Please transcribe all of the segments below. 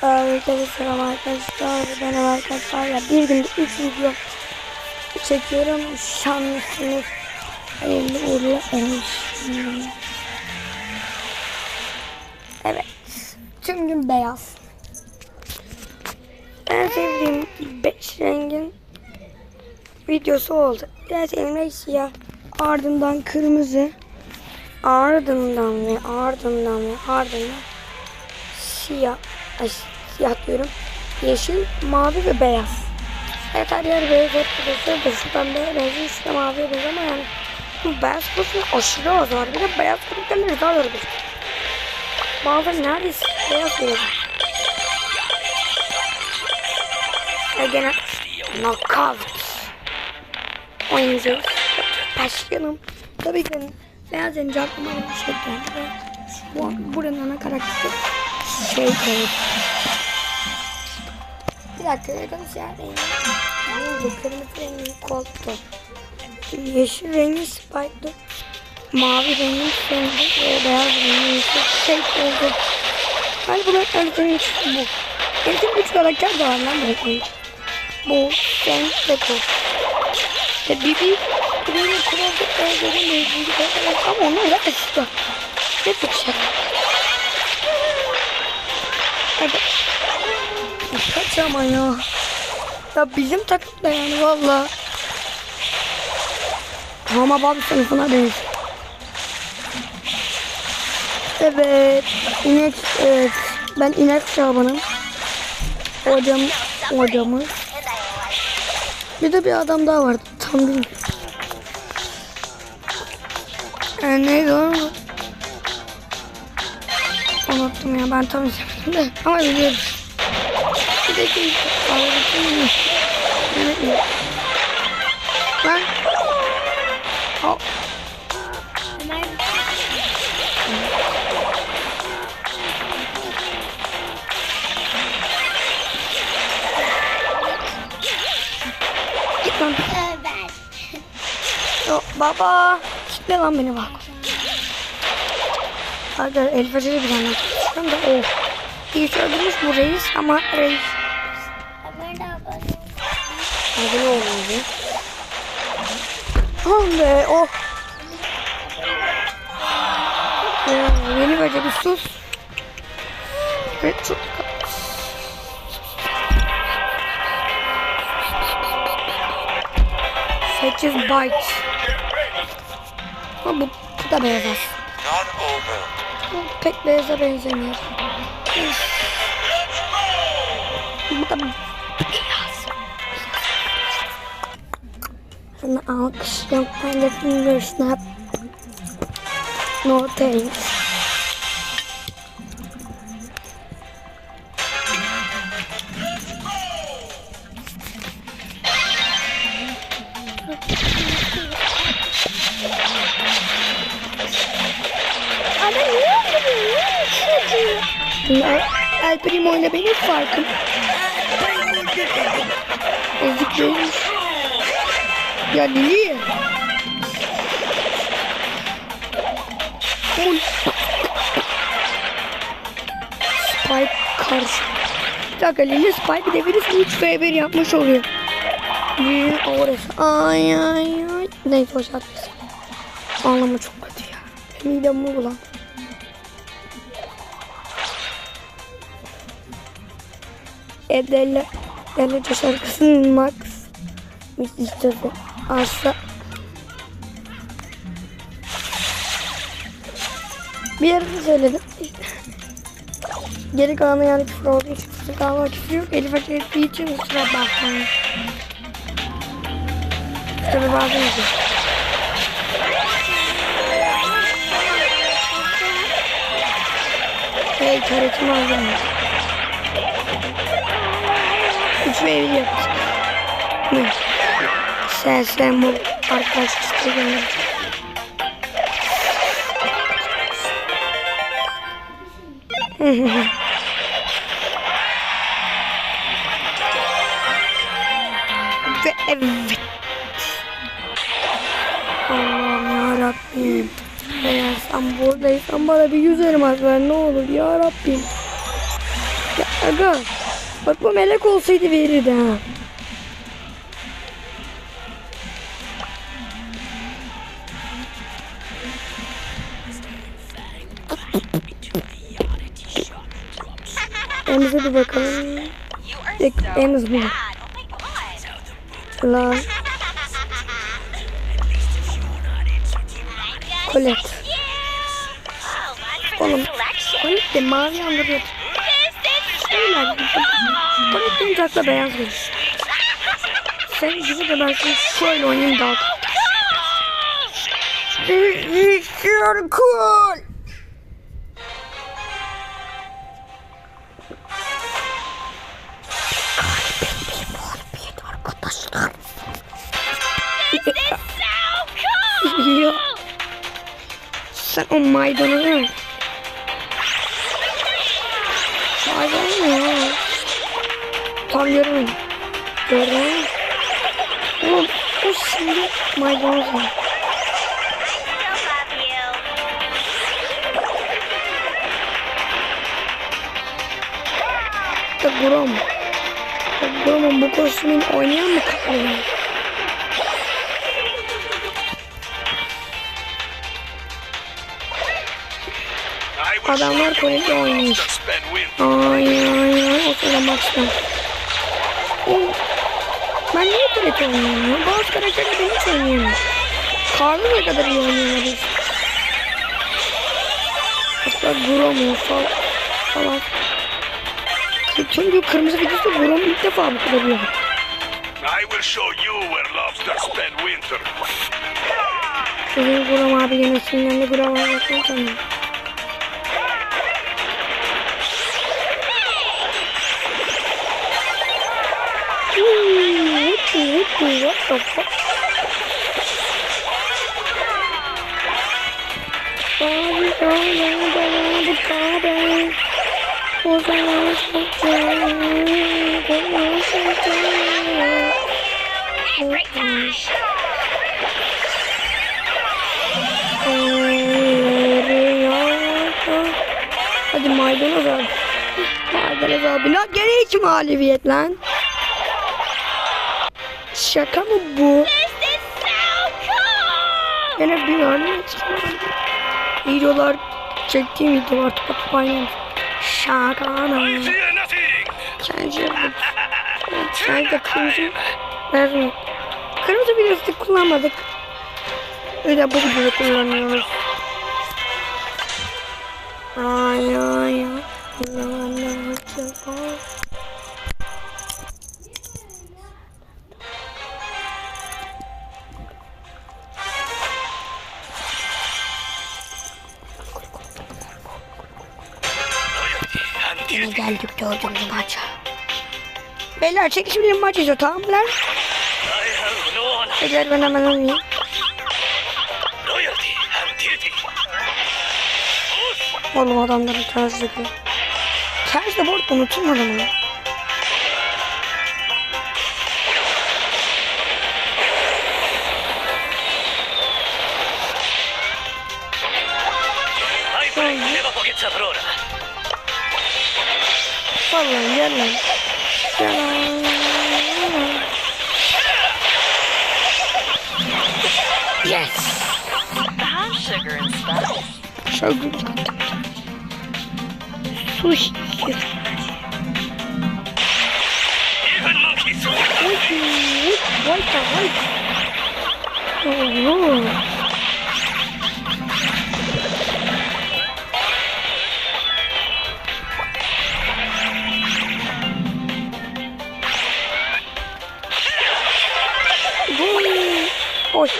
Herkese selam arkadaşlar. Ben arkadaşlar ya bir günde 3 video çekiyorum. Şanlısınız. Hayırlı uğurlu olsun. Evet. Tüm gün beyaz. En sevdiğim 5 rengin videosu oldu. Sevdiğim renk siyah. Ardından kırmızı. Ardından ve ardından ve ardından siyah, diyorum. Yeşil, mavi ve beyaz. Evet her yer beyaz arkadaşlar da şu pembe benziyor, şu maviye benziyor ama yani bu beyaz kutusun aşırı az var. Bir de beyaz da daha bir Bazen neredeyse beyaz beyaz. Ve gene knockout oynayacağız. Başlayalım. Tabii ki beyaz önce aklıma bir şey geldi. Şu an buranın ana karakteri şey koyup. Bir dakika siyah rengi. Bu kırmızı rengi koltu. Yeşil rengi spike'dı. Mavi rengi rengi ve beyaz rengi şey oldu. Hani bunun öldüğüm için bu. Benim üç karakter de var lan bu. Bu, sen ve bu. İşte Bibi, Bibi'nin kuralda öldüğüm mevzulu ama onlar da açtı. Ne tutacak? Hadi. Kaç ama ya. Ya bizim takımda yani valla. Ama babam sınıfına değil. Evet. İnek, evet. Ben inek şabanım. Hocam, hocamız. Bir de bir adam daha vardı. Tam bilmiyorum. Yani neydi o? Unuttum ya ben tam izlemedim de ama biliyorum. Bir de kim? Anladım. Ben Hop. Git lan. Yok baba. Kitle lan beni bak. Hadi el feceri bir tane. Şu anda o. İyi öldürmüş bu reis ama reis. Hadi ne oluyor? Oh be oh. Yeni böyle bir sus. Evet çok Sekiz byte. Ama bu, bu da beyaz. Not over. Pek beyaza benzemiyor. Sana alkışlıyorum. Ben de fingers'ına No thanks. Öldürüyor? El Primo ile benim farkım. Ezik değilmiş. Ya Lili. Oy. Spike karşı. Bir dakika Lili Spike devirisi 3 v 1 yapmış oluyor. Bir orası. Ay ay ay. Neyse hoş atmasın. Anlamı çok kötü ya. Midem mi bulan? Edele. Edele şarkısının Max. Mis istiyorsa. Asla. Bir yerde söyledim. Geri kalanı yani küfür olduğu için küfür kalma küfür yok. Elif Açı ettiği için kusura bakmayın. Tabi bazen de. Hey karetimi aldım mı? Üç ve evli yaptık. Ne? Sen sen bu arkadaş istedim. Ve evet. Allah'ım yarabbim. Eğer sen buradaysan bana bir yüz elmas ver ne olur yarabbim. Ya Aga. Bak bu melek olsaydı verirdi ha. Emze bir bakalım. Ek, Emz bu. Lan. Colette. Oğlum. Colette de mavi andırıyor. Şeyler. Colette'nin takla beyaz gelir. Sen gibi de ben şimdi şöyle oynayayım daha. Çok cool. Arkadaşlar. Sen o maydanozu Göremedim. Gördün Oğlum o şimdi maydanoz mu? Da Grom. Da Grom'un bu kostümün oynayan mı will Adamlar where oynuyor. Ay ay ay o sıra maçta. Ben niye oynuyorum ya? Bazı karakterler ben hiç oynayamıyorum. Karlı ne kadar iyi oynuyorlar. Hatta Grom falan. falan. Çünkü kırmızı videosu Grom ilk defa bu kadar iyi. I will show you where lobsters spend winter. Sizin Grom abi yine sinirlendi Grom abi the, what the fuck? Bobby, Bobby, Bobby, Bobby. O zaman sıcak. Elleri yakar. Hadi maydanoz abi. Maydanoz abi. Lan gene hiç mağlubiyet lan. Şaka mı bu? Gene bir an videolar çektiğim videolar tutup paylaş. Şaka mı? Sence. Sence kırmızı. Nerede? Kırmızı videosu kullanmadık. Öyle bu videoda kullanıyoruz. Ay ay ay. Dördüncü maça. Beyler çekişmeli maç izliyor tamam mı lan? Beyler ben hemen duty. Oğlum adamları ters yapıyor. Ters de bu arada unutulmadı mı? Never forgets a brother. Vallahi gel lan. Gel lan. Yes. Sugar. Sushi. Even monkeys. Vay vay vay. Oo. Vay.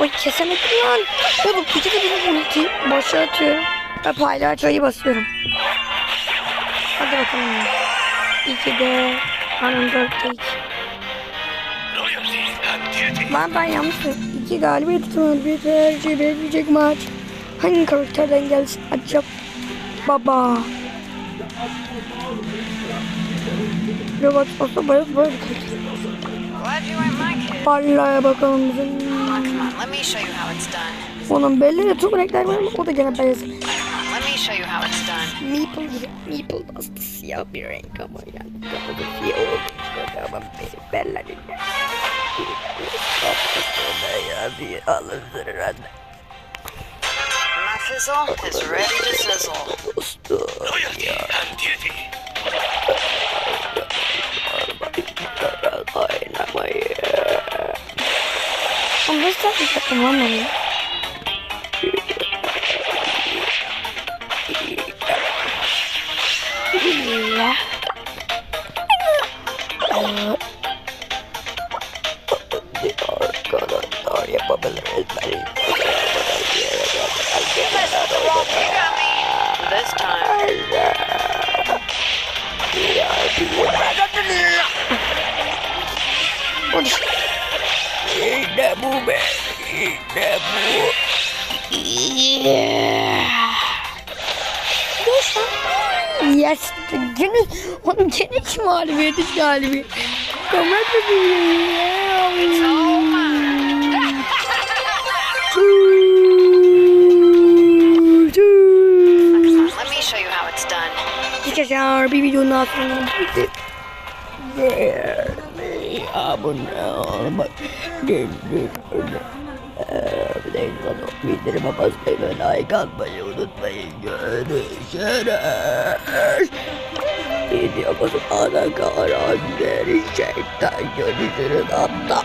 Oy kesemedim lan. Oğlum de bir ulti başa atıyorum. Ve paylaşayı basıyorum. Hadi bakalım. İki de. Loyalty and duty. Ben yanlışım. İki galibiyet ihtimali bir tercih verilecek maç. Hangi karakterden gelsin acaba? Baba. Robot olsa böyle böyle. Vallahi bakalım bizim. Onun belli de tüm renkler var ama o da gene done. Meeple gibi. Maple aslında siyah bir renk ama yani daha da siyah için ama benim bellerimde. Yani alınır anne. My fizzle is ready to sizzle. Dostum. And Ama nasıl yapacağım lan onu? Ya. Arkadaşlar yapabiliriz. Yes, gene onun gene kim mağlubiyeti galibi. Tamam Arkadaşlar bir videonun altına beğenmeyi, abone olmayı, Abone olmak. Bildirime basmayı ve like atmayı unutmayın. Görüşürüz. Videomuzun ana kadar gerçekten görüşürüz hatta.